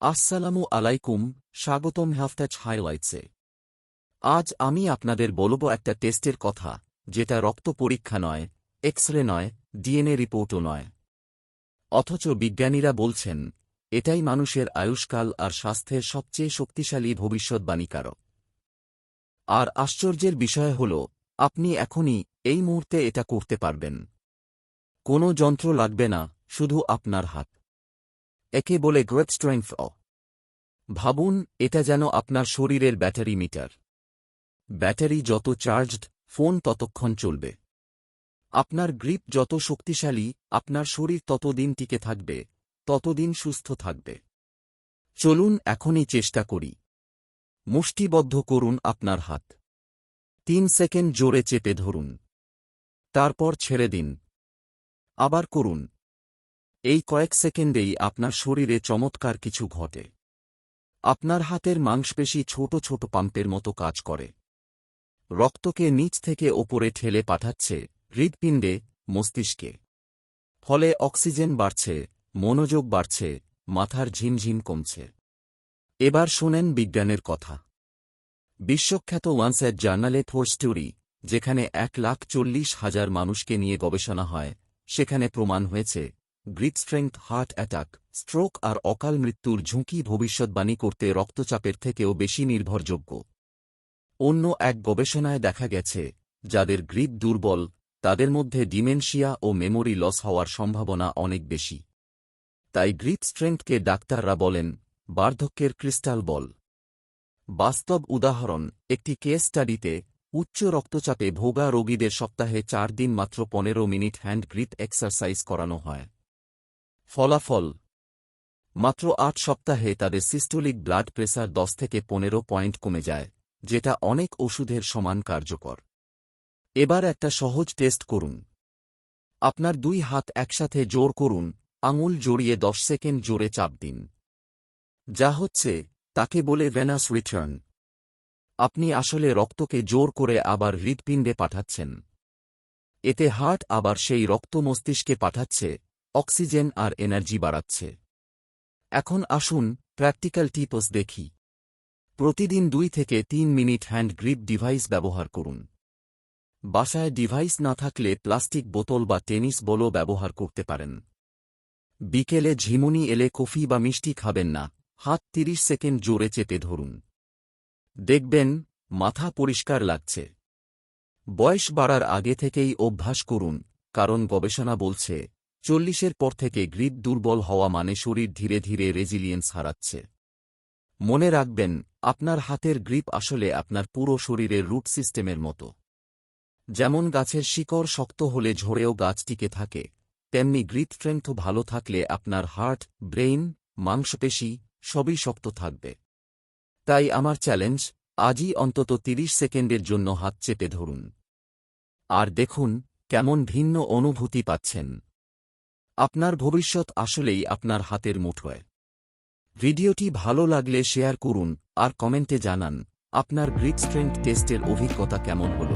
আসসালামু আলাইকুম, স্বাগতম হ্যাফট্যাচ হাইলাইটসে। আজ আমি আপনাদের বলব একটা টেস্টের কথা, যেটা রক্ত পরীক্ষা নয় এক্স রে নয়, ডিএনএ রিপোর্টও নয়। অথচ বিজ্ঞানীরা বলছেন, এটাই মানুষের আয়ুষ্কাল আর স্বাস্থ্যের সবচেয়ে শক্তিশালী ভবিষ্যৎবাণীকারক। আর আশ্চর্যের বিষয় হল, আপনি এখনই এই মুহূর্তে এটা করতে পারবেন। কোনো যন্ত্র লাগবে না, শুধু আপনার হাত। একে বলে গ্রেট স্ট্রেংথ অ। ভাবুন, এটা যেন আপনার শরীরের ব্যাটারি মিটার। ব্যাটারি যত চার্জড, ফোন ততক্ষণ চলবে। আপনার গ্রিপ যত শক্তিশালী, আপনার শরীর ততদিন টিকে থাকবে, ততদিন সুস্থ থাকবে। চলুন এখনই চেষ্টা করি। মুষ্টিবদ্ধ করুন আপনার হাত। তিন সেকেন্ড জোরে চেপে ধরুন। তারপর ছেড়ে দিন। আবার করুন। এই কয়েক সেকেন্ডেই আপনার শরীরে চমৎকার কিছু ঘটে। আপনার হাতের মাংসপেশি ছোট ছোট পাম্পের মতো কাজ করে। রক্তকে নিচ থেকে ওপরে ঠেলে পাঠাচ্ছে হৃদপিণ্ডে মস্তিষ্কে। ফলে অক্সিজেন বাড়ছে, মনোযোগ বাড়ছে, মাথার ঝিমঝিম কমছে। এবার শোনেন বিজ্ঞানের কথা। বিশ্বখ্যাত ওয়ান্সেট জার্নালে ফোর স্টোরি যেখানে এক লাখ চল্লিশ হাজার মানুষকে নিয়ে গবেষণা হয়, সেখানে প্রমাণ হয়েছে grip strength, heart attack, stroke আর অকাল মৃত্যুর ঝুঁকি ভবিষ্যৎবাণী করতে রক্তচাপের থেকেও বেশি নির্ভরযোগ্য। অন্য এক গবেষণায় দেখা গেছে, যাদের গ্রিপ দুর্বল, তাদের মধ্যে ডিমেনশিয়া ও মেমোরি লস হওয়ার সম্ভাবনা অনেক বেশি। তাই গ্রিপ স্ট্রেংথকে ডাক্তাররা বলেন, বার্ধক্যের ক্রিস্টাল বল। বাস্তব উদাহরণ, একটি কেস স্টাডিতে, উচ্চ রক্তচাপে ভোগা রোগীদের সপ্তাহে চার দিন মাত্র পনেরো মিনিট হ্যান্ড গ্রিপ এক্সারসাইজ করানো হয়। ফলাফল। মাত্র আট সপ্তাহে তাদের সিস্টোলিক ব্লাড প্রেসার দশ থেকে পনেরো পয়েন্ট কমে যায়, যেটা অনেক ওষুধের সমান কার্যকর। এবার একটা সহজ টেস্ট করুন। আপনার দুই হাত একসাথে জোর করুন, আঙুল জড়িয়ে দশ সেকেন্ড জোরে চাপ দিন। যা হচ্ছে, তাকে বলে ভেনাস রিটার্ন। আপনি আসলে রক্তকে জোর করে আবার হৃদপিণ্ডে পাঠাচ্ছেন। এতে হার্ট আবার সেই রক্ত মস্তিষ্কে পাঠাচ্ছে অক্সিজেন আর এনার্জি বাড়াচ্ছে। এখন আসুন প্র্যাকটিক্যাল টিপস দেখি। প্রতিদিন দুই থেকে তিন মিনিট হ্যান্ড গ্রিপ ডিভাইস ব্যবহার করুন। বাসায় ডিভাইস না থাকলে প্লাস্টিক বোতল বা টেনিস বলও ব্যবহার করতে পারেন। বিকেলে ঝিমুনি এলে কফি বা মিষ্টি খাবেন না, হাত তিরিশ সেকেন্ড জোরে চেপে ধরুন। দেখবেন, মাথা পরিষ্কার লাগছে। বয়স বাড়ার আগে থেকেই অভ্যাস করুন, কারণ গবেষণা বলছে চল্লিশের পর থেকে গ্রিপ দুর্বল হওয়া মানে শরীর ধীরে ধীরে রেজিলিয়েন্স হারাচ্ছে। মনে রাখবেন, আপনার হাতের গ্রিপ আসলে আপনার পুরো শরীরের রুট সিস্টেমের মতো। যেমন গাছের শিকড় শক্ত হলে ঝরেও গাছ টিকে থাকে, তেমনি গ্রিপ স্ট্রেংথ ভালো থাকলে আপনার হার্ট, ব্রেইন, মাংসপেশি সবই শক্ত থাকবে। তাই আমার চ্যালেঞ্জ, আজই অন্তত তিরিশ সেকেন্ডের জন্য হাত চেপে ধরুন। আর দেখুন, কেমন ভিন্ন অনুভূতি পাচ্ছেন। আপনার ভবিষ্যৎ আসলেই আপনার হাতের মুঠোয়। ভিডিওটি ভালো লাগলে শেয়ার করুন আর কমেন্টে জানান, আপনার গ্রিক স্ট্রেংথ টেস্টের অভিজ্ঞতা কেমন হল?